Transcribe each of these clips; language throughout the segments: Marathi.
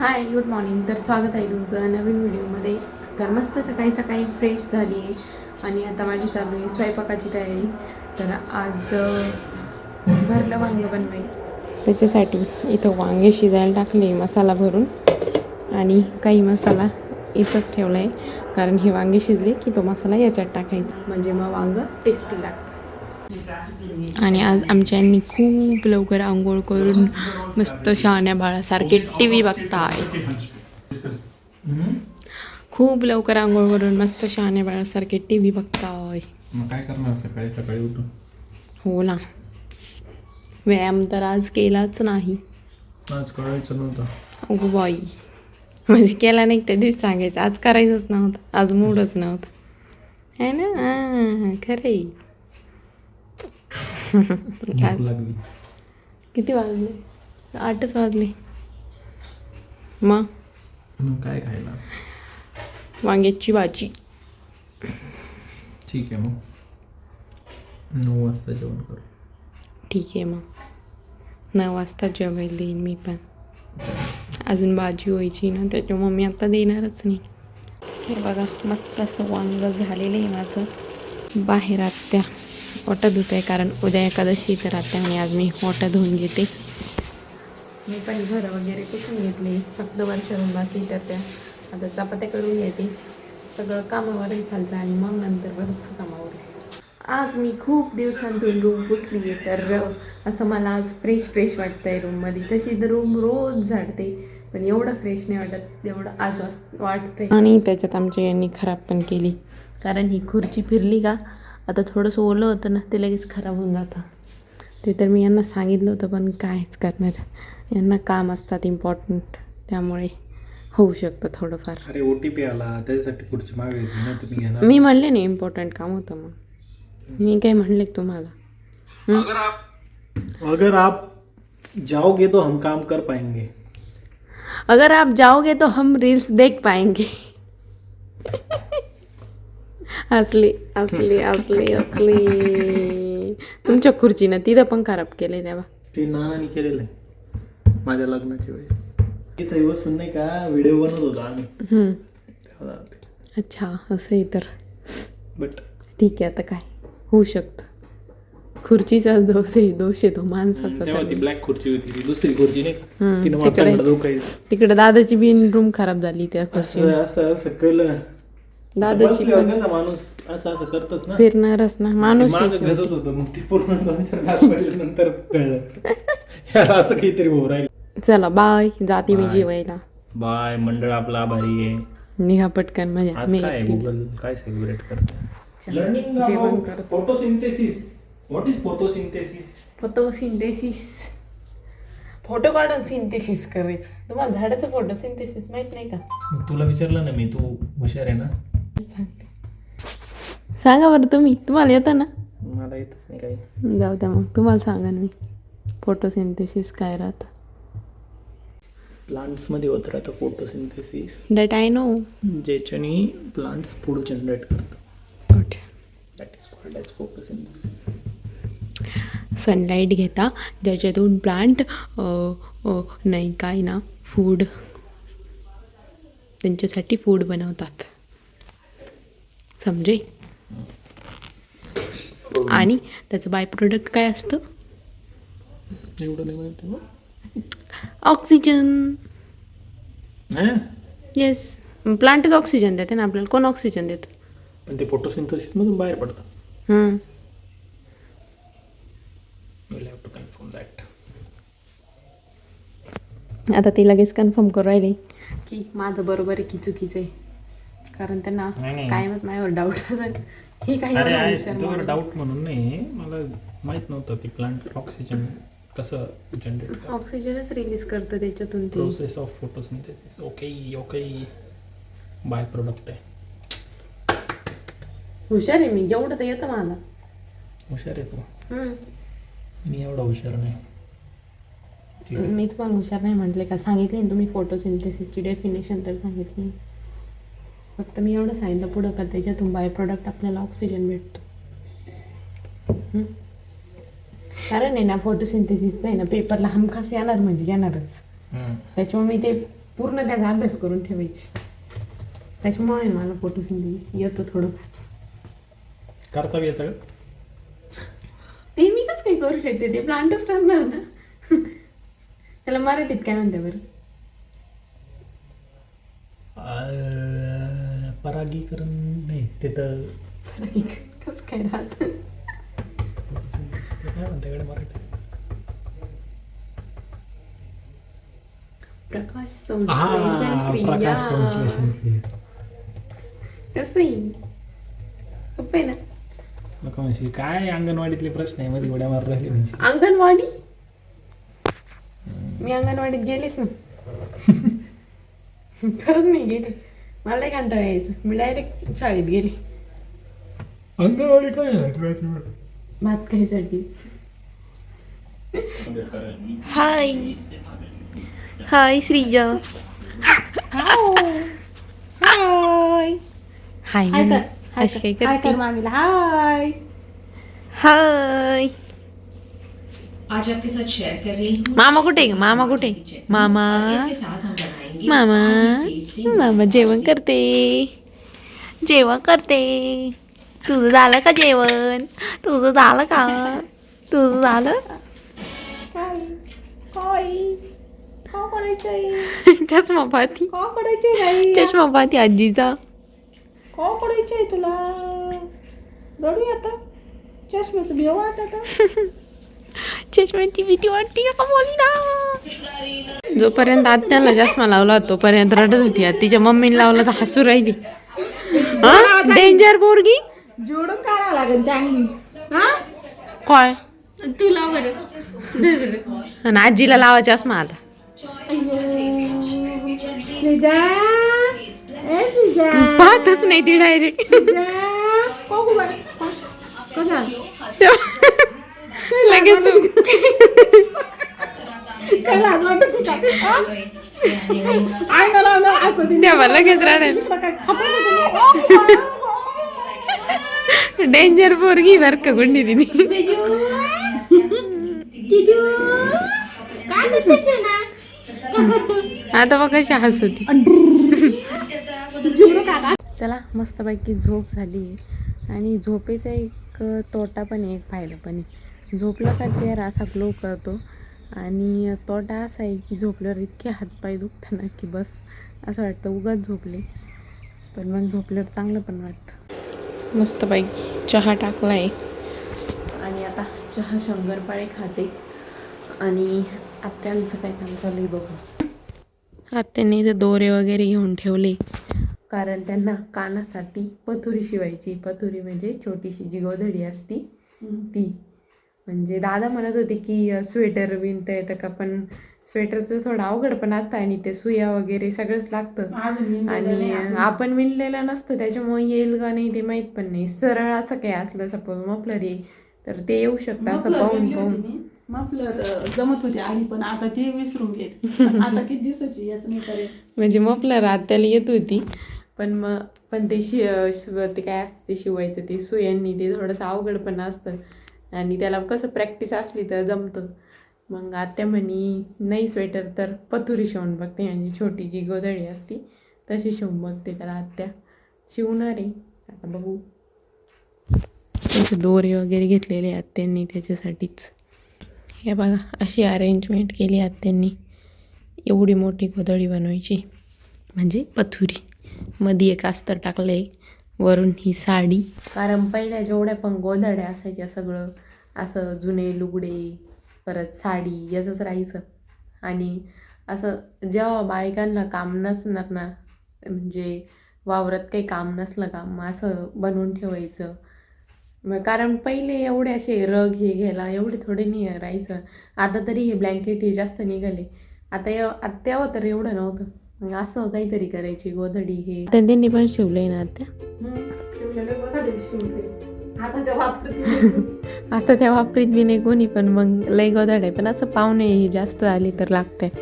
हाय गुड मॉर्निंग तर स्वागत आहे तुमचं नवीन व्हिडिओमध्ये. तर मस्त सकाळी सकाळी फ्रेश झाली आहे. आणि आता माझी चालू आहे स्वयंपाकाची तयारी. तर आज भरलं वांगं बनवाय त्याच्यासाठी इथं वांगे शिजायला टाकले मसाला भरून. आणि काही मसाला इथंच ठेवला आहे कारण हे वांगे शिजले की तो मसाला याच्यात टाकायचा. म्हणजे मग वांगं टेस्टी लागतं. आणि आज आमच्यांनी खूप लवकर आंघोळ करून मस्त शहाण्या बाळासारखे टी व्ही बघताय. खूप लवकर आंघोळ करून मस्त शहाण्या बाळासारखे टी व्ही बघताय काय करणार सकाळी? सकाळी उठून? हो ना. व्यायाम तर आज केलाच नाही. आज कळायचं नव्हतं. अगो बाई. म्हणजे केला नाही त्या दिवशी सांगायचं. आज करायचंच नव्हतं. आज मूडच नव्हता. है ना? खरं लागली किती वाजले? आठच वाजले. मग? मग काय खायला? वांग्याची भाजी. ठीक आहे मग. नऊ वाजता जेवण करू. ठीक आहे मग. नऊ वाजता जेवायला देईन मी पण. अजून भाजी व्हायची ना त्याच्यामुळे मी आता देणारच नाही. हे बघा मस्त असं वांग झालेलं आहे माझं. बाहेर आत्या. ओटा धुत आहे कारण उद्या एकादशी तर राहते आणि आज मी ओटा धुवून घेते. मी पण घरं वगैरे पुसून घेतली. फक्त वर्षभर बाकी तर त्या. आता चपात्या करून घेते. सगळं कामावर खालचं आणि मग नंतर बरंच कामावर आज मी खूप दिवसांतून रूम पुसली आहे तर असं मला आज फ्रेश फ्रेश वाटतं आहे रूममध्ये तशी तर रूम रोज झाडते पण एवढं फ्रेश नाही वाटत एवढं आज वास- वाटतंय. आणि त्याच्यात आमच्या यांनी खराब पण केली. कारण ही खुर्ची फिरली का? आता थोडंसं ओलं होतं ना ते लगेच खराब होऊन जातं. ते तर मी यांना सांगितलं होतं पण कायच करणार. यांना काम असतात इम्पॉर्टंट त्यामुळे होऊ शकतं थोडंफार. अरे ओ टी पी आला त्याच्यासाठी पुढची ना तुम्ही घेणार? मी म्हणले नाही इम्पॉर्टंट काम होतं मग मी काय म्हणले का तुम्हाला? अगर आप जाओगे तो हम काम कर पाएंगे. अगर आप जाओगे तो हम रील्स देख पाएंगे. असली असली असली असली. तुमच्या खुर्चीनं तिथं पण खराब केलंय तेव्हा ते नानानी केलेलं आहे माझ्या लग्नाच्या वेळेस. तिथे बसून नाही का व्हिडिओ बनवत होतो आम्ही. हम्म. तेव्हा ते. अच्छा असं आहे तर. बट. ठीक आहे आता काय? होऊ शकतं. खुर्चीचा दोष आहे दोष आहे तो माणसाचा तेव्हा तर ती ब्लॅक खुर्ची होती ती दुसरी खुर्ची नाही का? तिनं तिकडे. वाटायला धोकायचं. तिकडे दादाची बिन रूम खराब झाली त्या असं असं असं कळलं. दादाची पण. कसं माणूस असं असं करतच ना. फिरणारच ना. माणूस आहे मागं शेवटी. घसत होतं. मग ती पूर्ण पडल्यानंतर कळलं. यार असं काहीतरी होऊ राहिलं. चला बाय जाते मी. जेवायला. बाय मंडळ आपला आभारी आहे. निघा पटकन म्हणजे आज मी काय एकटी. गुगल काय सेलिब्रेट करतो लर्निंग जेवण करतो. Photosynthesis what is photosynthesis photo synthesis photo काढून सिंथेसिस करायचं. तुम्हाला झाडाचं फोटो सिंथेसिस माहीत नाही का? तुला विचारलं ना मी तू हुशार आहे ना? सांगते सांगा बरं तुम्ही तुम्हाला येतं ना? मला येतच नाही काही. जाऊ द्या मग तुम्हाला सांगा मी. फोटोसिंथेसिस काय राहतं? प्लांट्समध्ये होत राहतं फोटोसिंथेसिस दॅट आय नो ज्याच्याने प्लांट्स फूड जनरेट करतं good that is called as photosynthesis sunlight घेता ज्याच्यातून प्लांट नाही काय ना फूड त्यांच्यासाठी फूड बनवतात. समजे आणि त्याचं बाय प्रोडक्ट काय असतं? एवढं नाही माहिती ऑक्सिजन. येस प्लांटच ऑक्सिजन देते ना आपल्याला. कोण ऑक्सिजन देतं? पण ते फोटोसिंथेसिस मधून बाहेर पडतं. हम्म. Will have to confirm that आता ते लगेच कन्फर्म करू राहिले. की माझं बरोबर आहे की चुकीचं आहे? कारण त्यांना नाही, नाही. कायमच माझ्यावर डाऊट असेल हे काही अरे एवढं आहे हुशार तुझ्यावर माणूस. डाऊट म्हणून नाही मला माहीत नव्हतं की प्लांट ऑक्सिजन कसं जनरेट ऑक्सिजनच रिलीज करतं त्याच्यातून ते. Process of photosynthesis okay okay by product आहे. हुशार आहे मी एवढं तर येतं मला. हुशार आहे तू. हम्म. मी एवढा हुशार नाही. ठीक आहे. मी तुम्हाला हुशार नाही म्हटले का? सांगितले ना तुम्ही फोटोसिंथेसिसची डेफिनेशन तर सांगितली. फक्त मी एवढं सांगितलं पुढं का त्याच्यातून बाय प्रोडक्ट आपल्याला ऑक्सिजन भेटतो. कारण आहे ना फोटोसिंथेसिसचं आहे ना पेपरला हमखास येणार म्हणजे येणारच. त्याच्यामुळे मी ते पूर्ण त्याचा अभ्यास करून ठेवायची. त्याच्यामुळे मला फोटोसिंथेसिस येतं थोडं करता येतं ते मी कसं काही करू शकते? ते प्लांटच करणार ना. त्याला मराठीत काय म्हणते बरं? परागीकरण नाही ते तर कसं काय राहत काय म्हणते मराठी? प्रकाश संश्लेषण क्रिया. सोपं आहे ना? नको म्हणशील काय अंगणवाडीतले प्रश्न आहे? मध्ये उड्या मार राहिले म्हणजे अंगणवाडी? मी अंगणवाडीत गेलेच ना खरंच नाही गेले. मला कंटाळा यायचं. मी डायरेक्ट शाळेत गेले. अंगणवाडी काय भात खायसाठी. हाय. हाय श्रीजा. हाय. हाय. अशी काय हाय करते? कर मामीला. हाय. हाय. आज आपके साथ शेयर कर रही हूँ। मामा कुठे? मामा कुठे? मामा? इसके साथ हम बनाएंगे मामा? मामा जेवण करते. जेवण करते. तुझं झालं का जेवण? तुझं झालं का? तुझं झालं? चष्मा पाहती चष्मा पाहती आजीचा. करायचंय तुला? रडू आता. भेव आता. चष्म्याची भीती वाटते. का जोपर्यंत आत्याला चष्मा लावला तोपर्यंत रडत होती. आता तिच्या मम्मीने लावला तर हसू राहिली. डेंजर पोरगी? जोडून काढावं लागेल चांगली. हा? काय? तुला बरं. आणि आजीला लावा चष्मा आता. पाहतच नाही ती डायरेक्ट लगेच काय लाज वाटत होती? काय? आई ना लावलं असं तिने तेव्हा लगेच काय ना? डेंजर पोरगी बर का गुंडी दिदी. आता बघ कशी हसती. चला मस्तपैकी झोप झाली आणि झोपेचा एक तोटा पण आहे एक फायदा पण आहे. झोपलं का चेहरा असा ग्लो करतो. आणि तोटा असा आहे की झोपल्यावर इतके हातपाय दुखताना की बस असं वाटतं उगाच झोपले. पण मग झोपल्यावर चांगलं पण वाटतं. मस्तपैकी चहा टाकला आहे आणि आता चहा शंकरपाळे खाते. आणि आत्यांचं काय काम चालू आहे बघू. आत्यांनी इथे दोरे वगैरे घेऊन ठेवले. कारण त्यांना कानासाठी पथुरी शिवायची. पथुरी म्हणजे छोटीशी जी गोधडी असती ती. म्हणजे दादा म्हणत होते की स्वेटर विणता येतं का पण स्वेटरचं थोडं अवघड पण असतं आणि ते सुया वगैरे सगळंच लागतं. आणि आपण. विणलेलं नसतं त्याच्यामुळे येईल का नाही ते माहीत पण नाही. सरळ असं काय असलं सपोज मफलर येईल तर ते येऊ शकतं असं पाहून पाहून. मफलर जमत होते आधी पण आता ते विसरून गेले. आता किती दिवसाची याच नाही करेल म्हणजे मफलर आत्याला येत होती पण मग पण ते शि ते काय असतं ते शिवायचं ते सुयांनी ते थोडंसं अवघड पण असतं. आणि त्याला कसं प्रॅक्टिस असली तर जमतं. मग आत्या म्हणी नाही स्वेटर तर पथुरी शिवून बघते म्हणजे छोटी जी गोधडी असती तशी शिवून बघते तर आत्या शिवणार. आहे आता बघू. त्याचे दोरे वगैरे घेतलेले आहेत त्यांनी त्याच्यासाठीच. हे बघा अशी अरेंजमेंट केली आत्यांनी त्यांनी. एवढी मोठी गोधडी बनवायची. म्हणजे पथुरी. मध्ये एक अस्तर आहे वरून ही साडी. कारण पहिल्या जेवढ्या पण गोधड्या असायच्या सगळं असं जुने लुगडे परत साडी याचंच राहायचं. आणि असं जेव्हा बायकांना काम नसणार ना म्हणजे वावरात काही काम नसलं का मग असं बनवून ठेवायचं. मग कारण पहिले एवढे असे रग हे घ्यायला एवढे थोडे नाही राहायचं. आता तरी हे ब्लँकेट हे जास्त निघाले. आता एव तेव्हा तर एवढं नव्हतं. असं काहीतरी करायची गोधडी हे. त्यांनी पण शिवलंय ना शिवले आता. ते वापरते आता त्या वापरीत बी नाही कोणी पण मग लय गोधड आहे. पण असं पाहुणे हे जास्त आली तर लागते.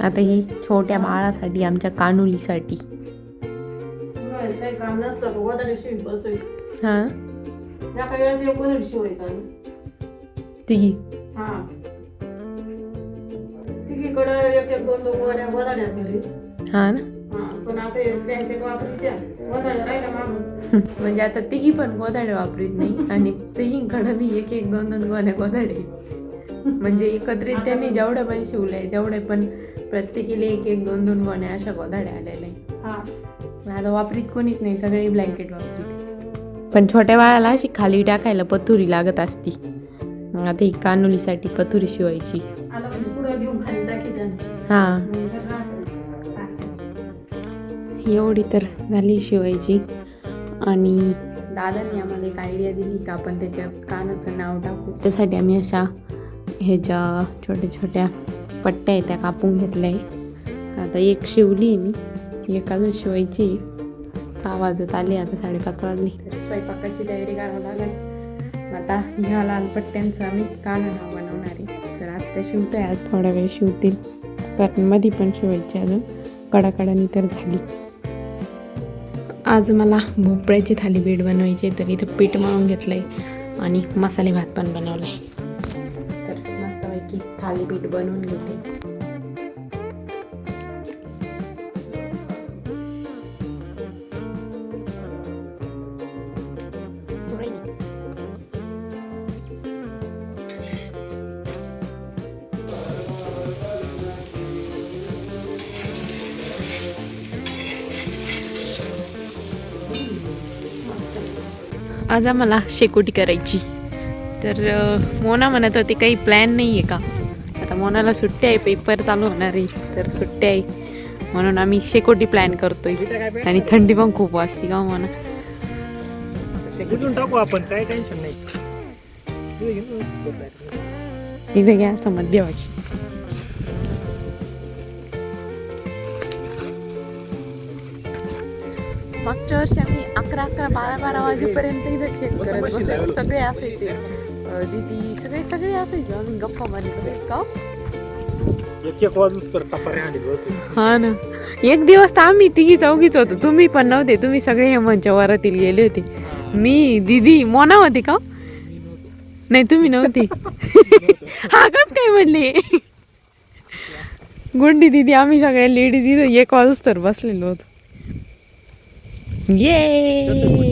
आता ही छोट्या बाळासाठी आमच्या कानुलीसाठी. हां? या तिकडं एक एक दोन दोन गोड्या वदाड्या घरी. हा ना? हा पण आता हे ब्लँकेट वापरत्या वदाड्या राहिल्या मागून म्हणजे आता तिघी पण गोदाडे वापरीत नाही. आणि तिघींकडे मी एक एक दोन दोन गोण्या गोदाडे म्हणजे एकत्रित त्यांनी जेवढे पण शिवले तेवढे पण प्रत्येकीला एक एक दोन दोन गोण्या अशा गोदाड्या आलेल्या आहे. हा. आता वापरीत कोणीच नाही सगळे ब्लँकेट वापरीत पण छोट्या बाळाला अशी खाली टाकायला पथुरी लागत असती. मग आता ही कानुलीसाठी पथुरी शिवायची. आलं म्हणजे पुढं घेऊन खाली टाकी हां. एवढी तर झाली शिवायची. आणि दादांनी आम्हाला एक आयडिया दिली का आपण त्याच्यात कानाचं नाव टाकू. त्यासाठी आम्ही अशा ह्याच्या छोट्या छोट्या पट्ट्या आहेत त्या कापून घेतल्या आहे आता एक शिवली मी. एक अजून शिवायची. सहा वाजत आले आता साडेपाच वाजले. स्वयंपाकाची तयारी करावं लागेल. आता ह्या लालपट्ट्यांचं आम्ही काना नाव बनवणार आहे. तर आत्ता शिवतोय आज थोडा वेळ शिवतील. कारण मध्ये पण शिवायची अजून. कडाकडानी तर झाली. आज मला भोपळ्याची थालीपीठ बनवायची आहे तर इथं पीठ मळून घेतलं आहे आणि मसाले भात पण बनवला आहे तर मस्तपैकी थालीपीठ बनवून घेते. आज आम्हाला शेकोटी करायची. तर मोना म्हणत होती काही प्लॅन नाही आहे का? आता मोनाला सुट्टी आहे पेपर चालू होणार आहे तर सुट्टी आहे. म्हणून आम्ही शेकोटी प्लॅन करतोय. आणि थंडी पण खूप वाजते का मोना. टाकू आपण काय टेन्शन नाही. हे घे ना, बघायचं. मागच्या वर्षी आम्ही अकरा अकरा बारा बारा वाजेपर्यंत इथं शेत करत बसायचो. सगळे असायचे. दीदी सगळे सगळे असायचे. आम्ही गप्पा मारत का हा ना. एक दिवस तर आम्ही तिघी चौघीच होतो. तुम्ही पण नव्हते. तुम्ही सगळे हेमंतच्या वरातील गेले होते. मी दीदी मोना होती का? नाही तुम्ही नव्हते. हा कस काय म्हणले? गुंडी दीदी आम्ही सगळ्या लेडीज इथं एक वाजूस तर बसलेलो होतो. ये